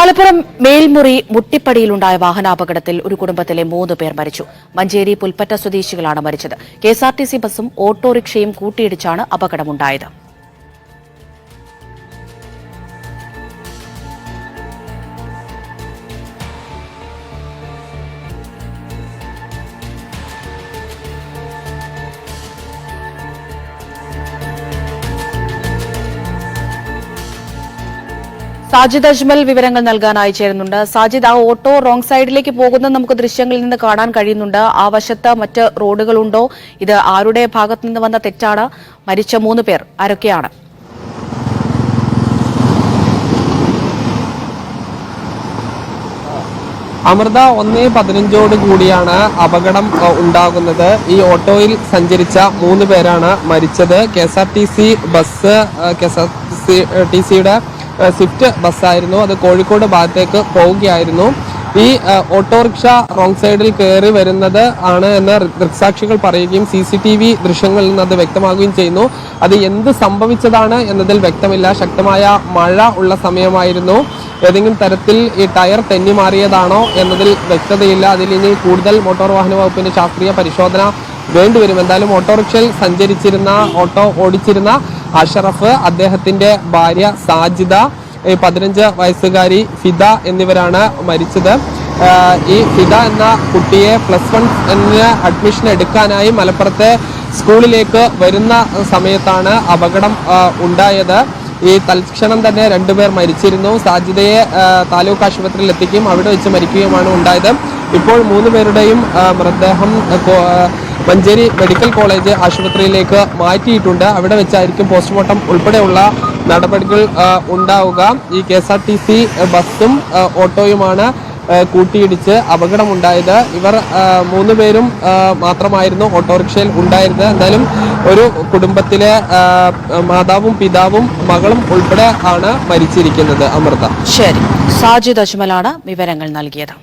മലപ്പുറം മേൽമുറി മുട്ടിപ്പടിയിലുണ്ടായ വാഹനാപകടത്തിൽ ഒരു കുടുംബത്തിലെ മൂന്ന് പേർ മരിച്ചു. മഞ്ചേരി പുൽപ്പറ്റ സ്വദേശികളാണ് മരിച്ചത്. കെഎസ്ആർടിസി ബസും ഓട്ടോറിക്ഷയും കൂട്ടിയിടിച്ചാണ് അപകടമുണ്ടായത്. സാജിദ് അജ്മൽ വിവരങ്ങൾ നൽകാനായി ചേരുന്നുണ്ട്. സാജിദ് ആ ഓട്ടോ റോങ് സൈഡിലേക്ക് പോകുന്ന നമുക്ക് ദൃശ്യങ്ങളിൽ നിന്ന് കാണാൻ കഴിയുന്നുണ്ട്. ആ വശത്ത് മറ്റ് റോഡുകളുണ്ടോ? ഇത് ആരുടെ ഭാഗത്തു നിന്ന് വന്ന തെറ്റാണ്? മരിച്ച മൂന്ന് പേർ ആരൊക്കെയാണ്? അമൃത ഒന്നേ പതിനഞ്ചോട് കൂടിയാണ് അപകടം ഉണ്ടാകുന്നത്. ഈ ഓട്ടോയിൽ സഞ്ചരിച്ച മൂന്ന് പേരാണ് മരിച്ചത്. K S R T C bus K S R T സിയുടെ സ്വിഫ്റ്റ് ബസ്സായിരുന്നു. അത് കോഴിക്കോട് ഭാഗത്തേക്ക് പോവുകയായിരുന്നു. ഈ ഓട്ടോറിക്ഷ റോങ് സൈഡിൽ കയറി വരുന്നത് ആണ് എന്ന് ദൃക്സാക്ഷികൾ പറയുകയും സി സി ടി വി ദൃശ്യങ്ങളിൽ നിന്ന് അത് വ്യക്തമാകുകയും ചെയ്യുന്നു. അത് എന്ത് സംഭവിച്ചതാണ് എന്നതിൽ വ്യക്തമില്ല. ശക്തമായ മഴ ഉള്ള സമയമായിരുന്നു. ഏതെങ്കിലും തരത്തിൽ ഈ ടയർ തെന്നി മാറിയതാണോ എന്നതിൽ വ്യക്തതയില്ല. അതിൽ ഇനി കൂടുതൽ മോട്ടോർ വാഹന വകുപ്പിന്റെ ശാസ്ത്രീയ പരിശോധന വേണ്ടിവരും. എന്തായാലും ഓട്ടോറിക്ഷയിൽ സഞ്ചരിച്ചിരുന്ന ഓട്ടോ ഓടിച്ചിരുന്ന അഷറഫ് അദ്ദേഹത്തിന്റെ ഭാര്യ സാജിദ പതിനഞ്ച് വയസ്സുകാരി ഫിദ എന്നിവരാണ് മരിച്ചത്. ഈ ഫിദ എന്ന കുട്ടിയെ പ്ലസ് വൺ അഡ്മിഷൻ എടുക്കാനായി മലപ്പുറത്തെ സ്കൂളിലേക്ക് വരുന്ന സമയത്താണ് അപകടം ഉണ്ടായത്. ഈ തൽക്ഷണം തന്നെ രണ്ടുപേർ മരിച്ചിരുന്നു. സാജിദയെ താലൂക്ക് ആശുപത്രിയിൽ എത്തിക്കുകയും അവിടെ വെച്ച് മരിക്കുകയുമാണ് ഉണ്ടായത്. ഇപ്പോൾ മൂന്ന് പേരുടെയും മൃതദേഹം മഞ്ചേരി മെഡിക്കൽ കോളേജ് ആശുപത്രിയിലേക്ക് മാറ്റിയിട്ടുണ്ട്. അവിടെ വെച്ചായിരിക്കും പോസ്റ്റ്മോർട്ടം ഉൾപ്പെടെയുള്ള നടപടികൾ ഉണ്ടാവുക. ഈ K S R T C ബസ്സും ഓട്ടോയുമാണ് കൂട്ടിയിടിച്ച് അപകടമുണ്ടായത്. ഇവർ മൂന്ന് പേരും മാത്രമായിരുന്നു ഓട്ടോറിക്ഷയിൽ ഉണ്ടായിരുന്നത്. എന്തായാലും ഒരു കുടുംബത്തിലെ മാതാവും പിതാവും മകളും ഉൾപ്പെടെ ആണ് മരിച്ചിരിക്കുന്നത്. അമൃത. ശരി. സാജിദ് അജ്മലാണ് വിവരങ്ങൾ നൽകിയത്.